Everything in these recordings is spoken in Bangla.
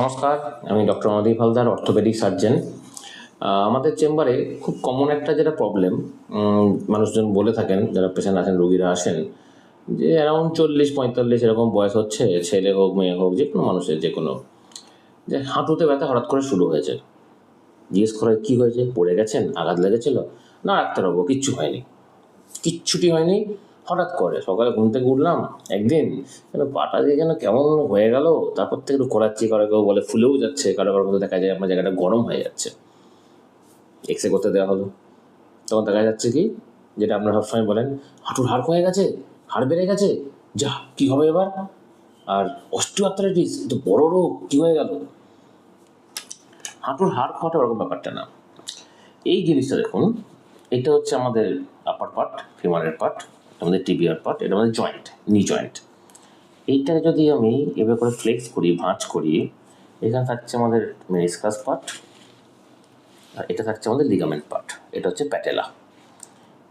নমস্কার, আমি doctor Andip Haldar, orthopaedic surgeon. আমাদের চেম্বারে খুব কমন একটা যেটা প্রবলেম মানুষজন বলে থাকেন, যারা পেশেন্ট আসেন রোগীরা আসেন, যে অ্যারাউন্ড চল্লিশ, পঁয়তাল্লিশ এরকম বয়স হচ্ছে, ছেলে হোক, মেয়ে হোক যে কোনো মানুষের যে কোনো যে হাঁটুতে ব্যথা হঠাৎ করে শুরু হয়েছে। জিজ্ঞেস করা, কী হয়েছে? পড়ে গেছেন? আঘাত লেগেছিল? না, ডাক্তারবাবু, কিচ্ছু হয়নি। কিচ্ছুটি হয়নি? হঠাৎ করে সকালে ঘুম থেকে উঠলাম, একদিন যেন পাটা দিয়ে যেন কেমন হয়ে গেল, তারপর থেকে একটু করাচ্ছি কারও কেউ বলে ফুলেও যাচ্ছে, কারও কারও মধ্যে দেখা যায় আমার জায়গাটা গরম হয়ে যাচ্ছে। এক্স রে করতে দেওয়া হলো। তখন দেখা যাচ্ছে কি, যেটা আপনারা সবসময় বলেন, হাঁটুর হাড় হয়ে গেছে, হাড় বেড়ে গেছে, যা, কি হবে এবার? আর অস্টিওআর্থারাইটিস তো বড় রোগ, কি হয়ে গেল? হাঁটুর হাড় খাওয়াটা ওরকম ব্যাপারটা না। এই জিনিসটা দেখুন, এটা হচ্ছে আমাদের আপার পার্ট ফিমারের পার্ট আমাদের টিবিয়ার পার্ট এটা আমাদের জয়েন্ট নি জয়েন্ট এইটা যদি আমি এভাবে করে ফ্লেক্স করি, ভাঁজ করি এখানে থাকছে আমাদের মেনিসকাস পার্ট আর এটা থাকছে আমাদের লিগামেন্ট পার্ট এটা হচ্ছে প্যাটেলা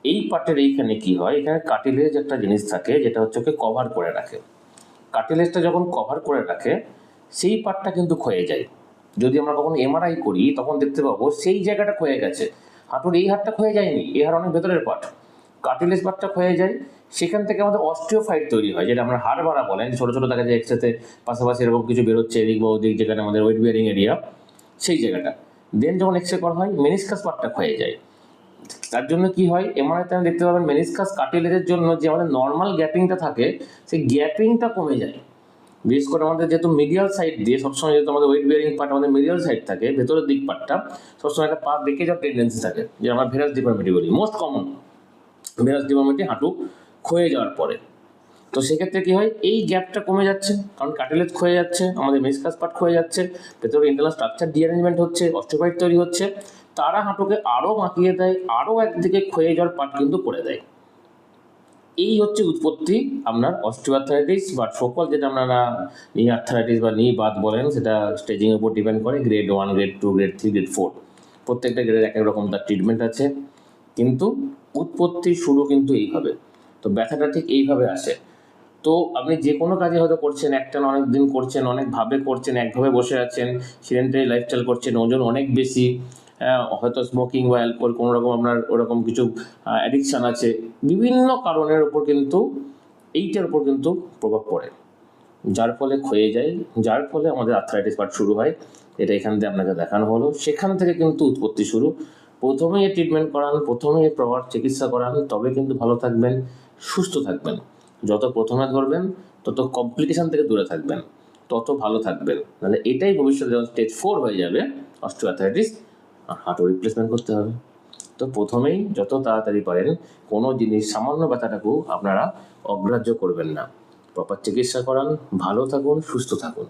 এই পার্টের এইখানে কি হয়? এখানে কাটিলেজ একটা জিনিস থাকে, যেটা হচ্ছে ওকে কভার করে রাখে। কাটিলেজটা যখন কভার করে রাখে, সেই পার্টটা কিন্তু ক্ষয়ে যায়। যদি আমরা কখনো এমআরআই করি, তখন দেখতে পাবো সেই জায়গাটা ক্ষয়ে গেছে। হাঁটুর এই হাড়টা ক্ষয়ে যায়নি এই হাড় অনেক ভেতরের পার্ট কার্টিলেজ পার্টটা ক্ষয়ে যায়, সেখান থেকে আমাদের অস্টিওফাইট তৈরি হয়, যেটা আমরা হাড় বাড়া বলেন ছোটো ছোটো দেখা যায় একসাথে পাশাপাশি এরকম কিছু বেরোচ্ছে, এদিক বা ওদিক যেখানে আমাদের ওয়েট বিয়ারিং এরিয়া, সেই জায়গাটা। দেন যখন এক্সরে করা হয় মেনিসকাস পার্টটা ক্ষয়ে যায়। তার জন্য কি হয় এমআরআইতে আমি দেখতে পাবেন মেনিসকাস কার্টিলেজের জন্য যে আমাদের নর্মাল গ্যাপিংটা থাকে, সেই গ্যাপিংটা কমে যায়। বিশেষ করে আমাদের যেহেতু মিডিয়াল সাইড দিয়ে সবসময় যেহেতু আমাদের ওয়েট বিয়ারিং পার্ট আমাদের মিডিয়াল সাইড থাকে, ভেতরের দিক পার্টটা সবসময় একটা পা বেঁকে যাওয়ার টেন্ডেন্সি থাকে যে আমরা ভেরাস ডিফর্মিটি বলি মোস্ট কমন ভেরাস ডিফর্মিটি হাঁটু ক্ষয়ে যাওয়ার পরে। তো সেক্ষেত্রে কী হয়? এই গ্যাপটা কমে যাচ্ছে। কারণ কাটেলেজ ক্ষয়ে যাচ্ছে, আমাদের মেসকাস পার্ট ক্ষয়ে যাচ্ছে, ভেতরে ইন্টারনাল স্ট্রাকচার ডিঅ্যারেঞ্জমেন্ট হচ্ছে অস্টিওপাইট তৈরি হচ্ছে। তারা হাঁটুকে আরও বাঁকিয়ে দেয় আরও একদিকে ক্ষয়ে যাওয়ার পার্ট কিন্তু করে দেয়। এই হচ্ছে উৎপত্তি আপনার অস্টিওআর্থারাইটিস বা সকল যেটা আপনারা নি আর্থারাইটিস বা নি বাদ বলেন, সেটা স্টেজিংয়ের উপর ডিপেন্ড করে grade one grade two grade three grade four প্রত্যেকটা গ্রেডের এক এক রকম তার ট্রিটমেন্ট আছে। কিন্তু উৎপত্তি শুরু কিন্তু এইভাবে। তো ব্যথাটা ঠিক এইভাবে আসে। তো আপনি যে কোনো কাজে হয়তো করছেন, একটা অনেক দিন করছেন অনেকভাবে করছেন, একভাবে বসে আছেন সিডেন্টারি লাইফস্টাইল করছেন, ওজন অনেক বেশি হয়তো স্মোকিং বা অ্যালকোহল কোনো রকম আপনার ওরকম কিছু অ্যাডিকশান আছে, বিভিন্ন কারণের উপর কিন্তু এইটার উপর কিন্তু প্রভাব পড়ে। যার ফলে ক্ষয়ে যায়, যার ফলে আমাদের আর্থ্রাইটিস পার্ট শুরু হয়, এটা এখান থেকে আপনাকে দেখানো হলো। সেখান থেকে কিন্তু উৎপত্তি শুরু। প্রথমেই ট্রিটমেন্ট করান, প্রথমেই প্রপার চিকিৎসা করান, তবে কিন্তু ভালো থাকবেন, সুস্থ থাকবেন। যত প্রথমে ধরবেন, তত কমপ্লিকেশান থেকে দূরে থাকবেন, তত ভালো থাকবেন। নাহলে এটাই ভবিষ্যতে যখন স্টেজ ফোর হয়ে যাবে অস্টিওআর্থাইটিস আর হাঁটু রিপ্লেসমেন্ট করতে হবে। তো প্রথমেই যত তাড়াতাড়ি পারেন, কোনো জিনিস, সামান্য ব্যথাটাকেও আপনারা অগ্রাহ্য করবেন না। প্রপার চিকিৎসা করান, ভালো থাকুন, সুস্থ থাকুন।